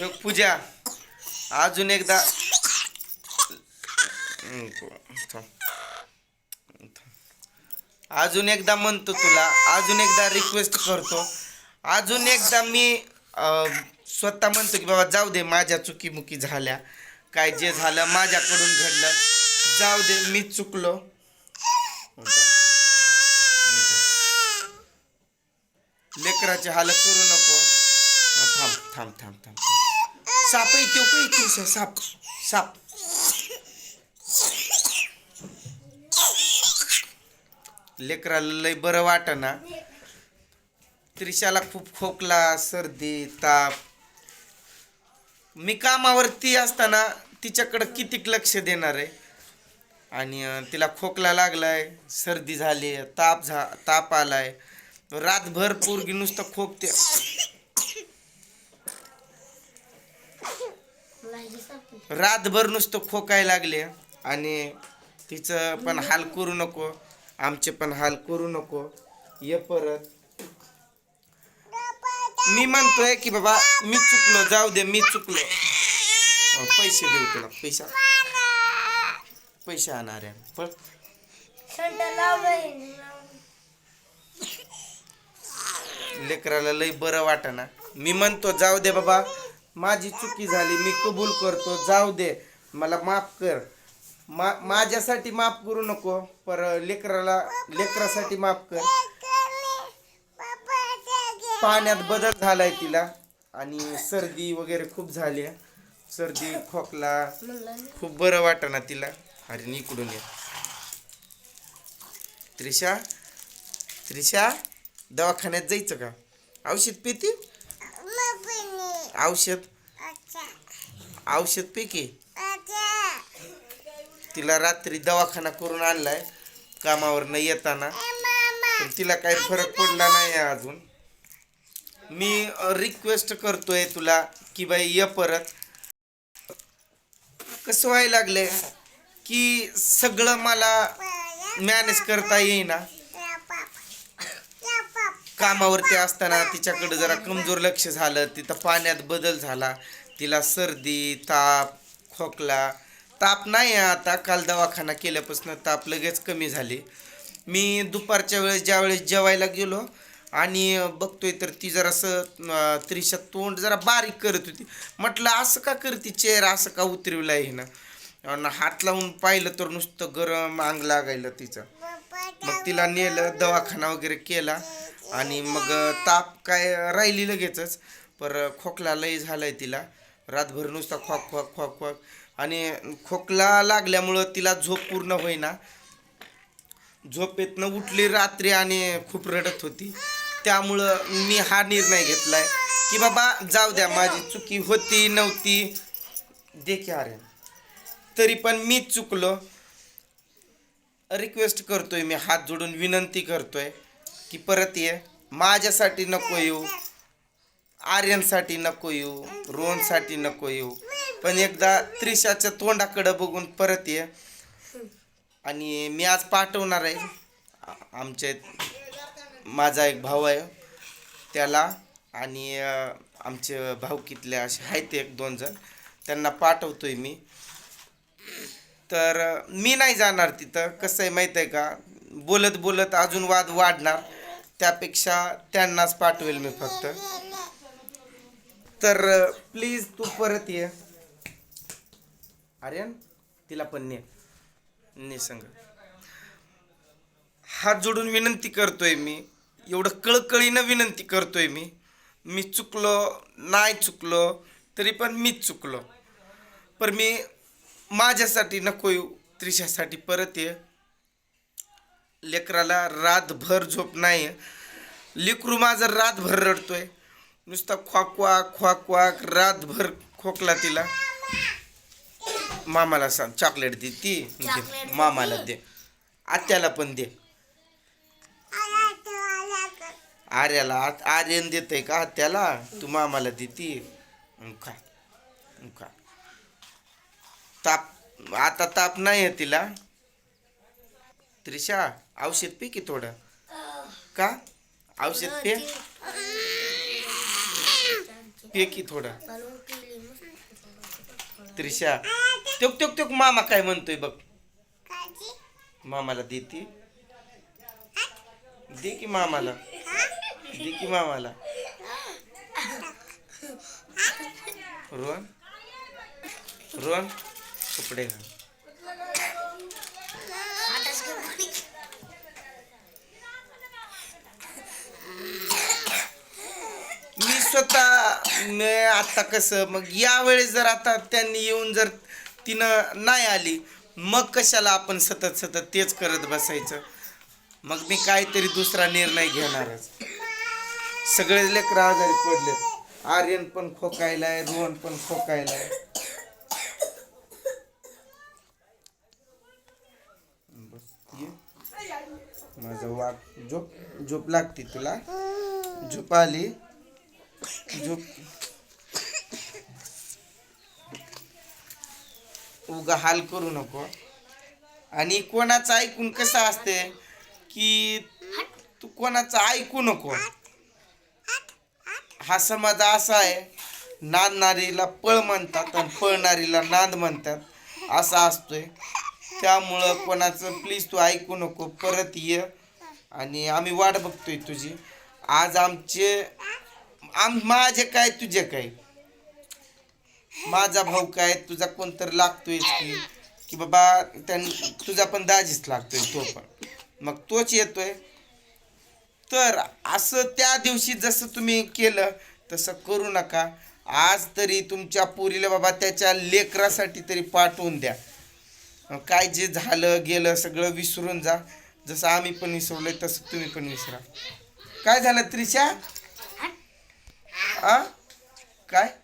ठेव पूजा. अजून एकदा. थांब. अजून एकदा म्हणतो तुला अजून एकदा रिक्वेस्ट करतो. अजून एकदा मी स्वतः म्हणतो की बाबा जाऊ दे माझ्या चुकीमुकी झाल्या. काय जे झालं माझ्याकडून घडलं. जाऊ दे मी चुकलो. लेकराची हालत करू नको. थांब थांब थांब थांब थांब. साप येतो का येतो साप साप लेकराला लय बरं वाटना. त्रिशाला खूप खोकला सर्दी ताप. मी कामावरती असताना तिच्याकडं कितीक लक्ष देणार आहे? आणि तिला खोकला लागलाय सर्दी झाली ताप झा ताप आलाय. रातभर पोरगी नुसतं खोकते. रातभर नुसतं खोकाय लागले आणि तिचं पण हाल करू नको आमचे पण हाल करू नको. ये परत. मी म्हणतोय की बाबा मी चुकलो जाऊ दे मी चुकलो. पैसे देऊ तुला पैसा. पैसे आणणार आहे. पण लेकराला लय बरं वाटना. मी म्हणतो जाऊ दे बाबा माझी चुकी झाली मी कबूल करतो जाऊ दे. मला माफ कर. मा माझ्यासाठी माफ करू नको पर लेकराला लेकरासाठी माफ कर. पाण्यात बदल झालाय तिला. आणि सर्दी वगैरे खूप झाली आहे. सर्दी खोकला खूप बरं वाटना तिला. अरे इकडून ये. त्रिशा त्रिशा दवाखान्यात जायचं का? औषध पिती? औषध? औषध पी की तिला रात्री दवाखाना करून आणलाय कामावर न येताना. पण तिला काही फरक पडला नाही आहे अजून. मी रिक्वेस्ट करतोय तुला की बाई ये परत. कसं व्हायला लागलंय? की सगळं मला मॅनेज करता येईना. कामावरती असताना तिच्याकडे जरा कमजोर लक्ष झालं तिथं पाण्यात बदल झाला. तिला सर्दी ताप खोकला. ताप नाही आहे आता काल दवाखाना केल्यापासून ताप लगेच कमी झाली. मी दुपारच्या वेळेस ज्या वेळेस जेवायला गेलो आणि बघतोय तर ती जरासं अं, त्रिशा तोंड जरा बारीक करत होती. म्हटलं असं का करते चेहरा? असं का उतरवला आहे ना आणि हात लावून पाहिलं तर नुसतं गरम अंग लागायला तिचं. मग तिला नेलं दवाखाना वगैरे केला. आणि मग ताप काय राहिली लगेचच पर खोकला लय झालाय तिला. रातभर नुसता खोक खोक खोक खोक आणि खोकला लागल्यामुळं तिला झोप पूर्ण होईना. झोपेतनं उठली रात्री आणि खूप रडत होती. त्यामुळं मी हा निर्णय घेतलाय की बाबा जाऊ द्या माझी चुकी होती नव्हती. देखी अरे तरी पण मीच चुकलो. रिक्वेस्ट करतोय मी हात जोडून विनंती करतोय. की परत ये. माझ्यासाठी नको येऊ. आर्यनसाठी नको येऊ. रोहनसाठी नको येऊ. पण एकदा त्रिशाच्या तोंडाकडं बघून परत ये. आणि मी आज पाठवणार आहे. आमच्या आमचे माझा एक भाऊ आहे. त्याला आणि आमचे आमचे भाऊकीतले असे आहेत एक दोन जण. त्यांना पाठवतोय मी. तर मी नाही जाणार तिथं. कसं आहे माहीत आहे का? बोलत बोलत अजून वाद वाढणार. त्यापेक्षा त्यांनाच पाठवेल मी फक्त. तर प्लीज तू परत ये. आर्यन तिला पण ने. निसंग हात जोडून विनंती करतोय मी. एवढं कळकळीनं विनंती करतोय मी. मी चुकलो नाही चुकलो तरी पण मीच चुकलो. पण मी माझ्यासाठी नको येऊ. त्रिशासाठी परत ये. लेकराला रातभर झोप नाही. लेकरू माझं रातभर रडतोय नुसता ख्वाकवाक ख्वाकवाक रातभर खोकला तिला. मामाला सांग चॉकलेट दे ती. दे. मामाला दे. आत्याला पण दे. आर्याला आर्यन देतय का आत्याला? तू मामाला दे ती. हं, खा. खा. ताप आता ताप नाही आहे तिला. त्रिशा औषध पी की थोडं. का? औषध पे? पे की थोडं. त्रिशा. त्योक त्योक त्योक मामा काय म्हणतोय बघ. मामाला देते दे की मामाला. दे की मामाला. रोहन. रोहन कपडे घाल. स्वतः मी आता कसं मग यावेळेस जर आता त्यांनी येऊन जर तिनं नाही आली मग कशाला आपण सतत सतत तेच करत बसायचं? मग मी काहीतरी दुसरा निर्णय घेणारच. सगळे लेकरं आजारी पडले आर्यन पण खोकायलाय रोहन पण खोकायलाय. बस ये माझा झोप झोप लागते तुला? झोप आली? झोप उगा हाल करू नको. आणि कोणाचं ऐकून कसं असते की तू कोणाचं ऐकू नको? हा समाज असा आहे नांदणारीला पळ म्हणतात आणि पळणारीला नांद म्हणतात. असा असतोय. त्यामुळं कोणाचं प्लीज तू ऐकू नको परत ये. आणि आम्ही वाट बघतोय तुझी. आज आमचे आम माझे काय तुझे काय? माझा भाऊ काय तुझा कोणतरी लागतोय की? की बाबा त्यां तुझा पण दाजीच लागतोय तो पण. मग तोच येतोय. तर असं त्या दिवशी जसं तुम्ही केलं तसं करू नका. आज तरी तुमच्या पुरीला बाबा त्याच्या लेकरासाठी तरी पाठवून द्या. काय जे झालं गेलं सगळं विसरून जा. जसं आम्ही पण विसरलोय तसं तुम्ही पण विसरा. काय झालं त्रिशा? आ? काय?